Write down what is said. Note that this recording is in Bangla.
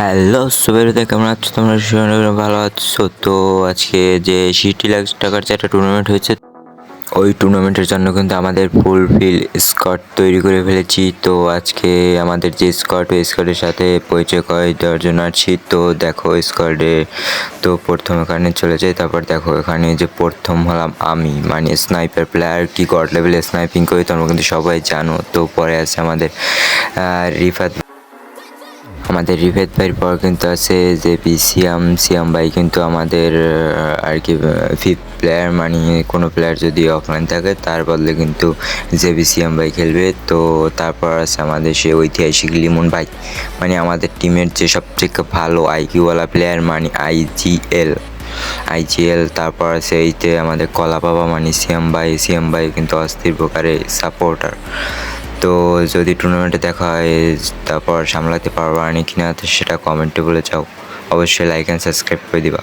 হ্যালো সুবেরুদা কেমন আছো তোমরা? ভালো আছো। তো আজকে যে সিটি লাখ টাকার যে একটা টুর্নামেন্ট হয়েছে, ওই টুর্নামেন্টের জন্য কিন্তু আমাদের ফুল ফিল স্কট তৈরি করে ফেলেছি। তো আজকে আমাদের যে স্কট ওই স্কটের সাথে পরিচয় করে দেওয়ার জন্য তো দেখো স্কটে তো প্রথম এখানে চলে যাই। তারপর দেখো, এখানে যে প্রথম হলাম আমি মানে স্নাইপার প্লেয়ার কি গড লেভেলে স্নাইপিং করি, তোমরা কিন্তু সবাই জানো। তো পরে আছে আমাদের রিফাত আমাদের রিভেদ ভাইয়ের পর কিন্তু আছে যে পি সিয়াম সিয়াম ভাই কিন্তু আমাদের আর কি ফিফথ প্লেয়ার মানে কোনো প্লেয়ার যদি অফলাইন থাকে, তার বদলে কিন্তু যে বি সিয়াম ভাই খেলবে। তো তারপর আছে আমাদের সে ঐতিহাসিক লিমন ভাই। মানে আমাদের টিমের যে সবথেকে ভালো আইকিউওয়ালা প্লেয়ার মানে আইজিএল আইজিএল তারপর আছে এইতে আমাদের কলা বাবা মানে সিয়াম ভাই। সিয়াম ভাই কিন্তু অস্থির প্রকারে সাপোর্টার তো যদি টুর্নামেন্টে দেখা হয়, তারপর সামলাতে পারব না কিনা, তো সেটা কমেন্টে বলে যাও। অবশ্যই লাইক অ্যান্ড সাবস্ক্রাইব করে দিবা।